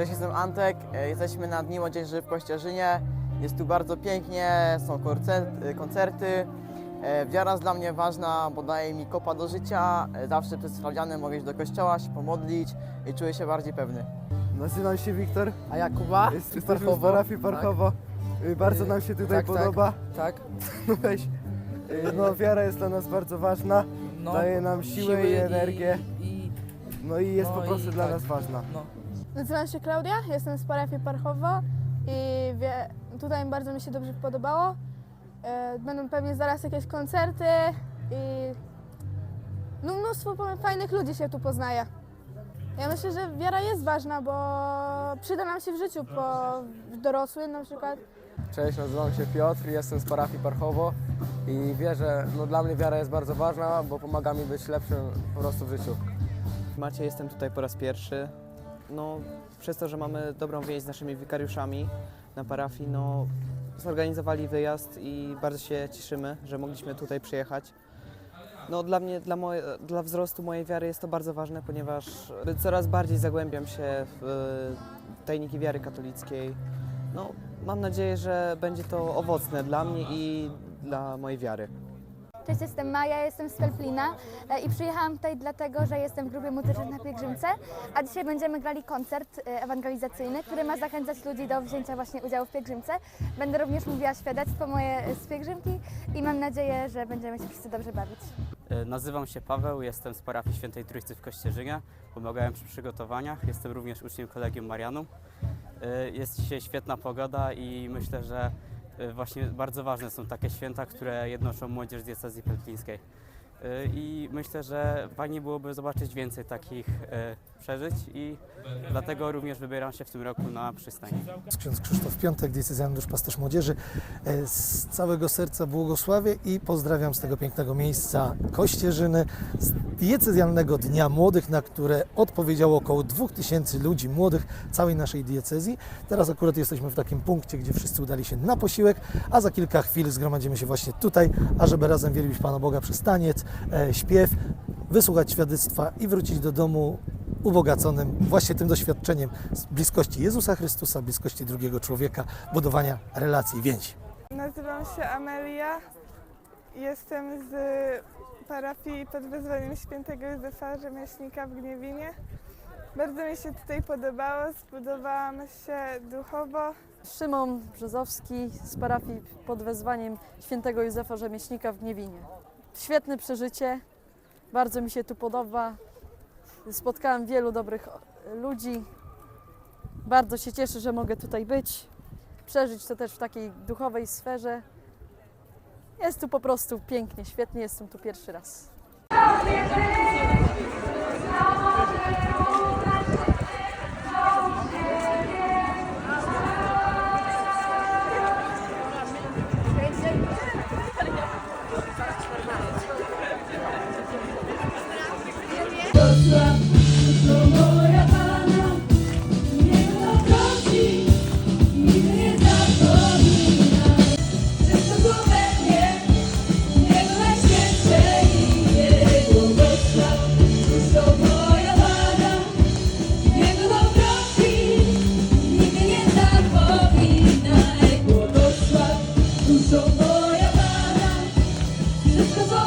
Cześć, jestem Antek. E, Jesteśmy na Dni Młodzieży w Kościerzynie. Jest tu bardzo pięknie, są koncer- koncerty. E, Wiara jest dla mnie ważna, bo daje mi kopa do życia. E, Zawsze przed sprawdzianem mogę iść do kościoła, się pomodlić i czuję się bardziej pewny. Nazywam się Wiktor, A Jakuba? jest, z jesteśmy z Parchowo. parafii Parchowo. Y, Bardzo nam się tutaj tak, tak. podoba. Tak. No weź. Y, No wiara jest dla nas bardzo ważna, No, daje nam siłę, i energię. I, No i jest no po prostu i dla tak. nas ważna. no. Nazywam się Klaudia, jestem z parafii Parchowo i wie, tutaj bardzo mi się dobrze podobało. E, Będą pewnie zaraz jakieś koncerty i no, mnóstwo fajnych ludzi się tu poznaje. Ja myślę, że wiara jest ważna, bo przyda nam się w życiu, po w dorosłym na przykład. Cześć, nazywam się Piotr, jestem z parafii Parchowo i wierzę, no dla mnie wiara jest bardzo ważna, bo pomaga mi być lepszym po prostu w życiu. Macie, jestem tutaj po raz pierwszy. No, przez to, że mamy dobrą więź z naszymi wikariuszami na parafii, no, zorganizowali wyjazd i bardzo się cieszymy, że mogliśmy tutaj przyjechać. No, dla mnie, dla, moje, dla wzrostu mojej wiary jest to bardzo ważne, ponieważ coraz bardziej zagłębiam się w e, tajniki wiary katolickiej. No, mam nadzieję, że będzie to owocne dla mnie i dla mojej wiary. Cześć, jestem Maja, jestem z Pelplina e, i przyjechałam tutaj dlatego, że jestem w grupie muzycznej na pielgrzymce, a dzisiaj będziemy grali koncert e, ewangelizacyjny, który ma zachęcać ludzi do wzięcia właśnie udziału w pielgrzymce. Będę również mówiła świadectwo moje z pielgrzymki i mam nadzieję, że będziemy się wszyscy dobrze bawić. E, Nazywam się Paweł, jestem z parafii Świętej Trójcy w Kościerzynie. Pomagałem przy przygotowaniach, jestem również uczniem Kolegium Marianum. Jest dzisiaj świetna pogoda i myślę, że właśnie bardzo ważne są takie święta, które jednoczą młodzież diecezji pelplińskiej. E, I myślę, że fajnie byłoby zobaczyć więcej takich e, przeżyć i dlatego również wybieram się w tym roku na przystań. Ksiądz Krzysztof Piątek, diecezjalny duszpasterz młodzieży. E, Z całego serca błogosławię i pozdrawiam z tego pięknego miejsca Kościerzyny, z diecezjalnego Dnia Młodych, na które odpowiedziało około 2000 ludzi młodych całej naszej diecezji. Teraz akurat jesteśmy w takim punkcie, gdzie wszyscy udali się na posiłek, a za kilka chwil zgromadzimy się właśnie tutaj, ażeby razem wielbić Pana Boga przez taniec, śpiew, wysłuchać świadectwa i wrócić do domu ubogaconym właśnie tym doświadczeniem z bliskości Jezusa Chrystusa, bliskości drugiego człowieka, budowania relacji i więzi. Nazywam się Amelia. Jestem z parafii pod wezwaniem świętego Józefa Rzemieślnika w Gniewinie. Bardzo mi się tutaj podobało, zbudowałam się duchowo. Szymon Brzozowski z parafii pod wezwaniem świętego Józefa Rzemieślnika w Gniewinie. Świetne przeżycie. Bardzo mi się tu podoba. Spotkałam wielu dobrych ludzi. Bardzo się cieszę, że mogę tutaj być. Przeżyć to też w takiej duchowej sferze. Jest tu po prostu pięknie, świetnie. Jestem tu pierwszy raz. Cause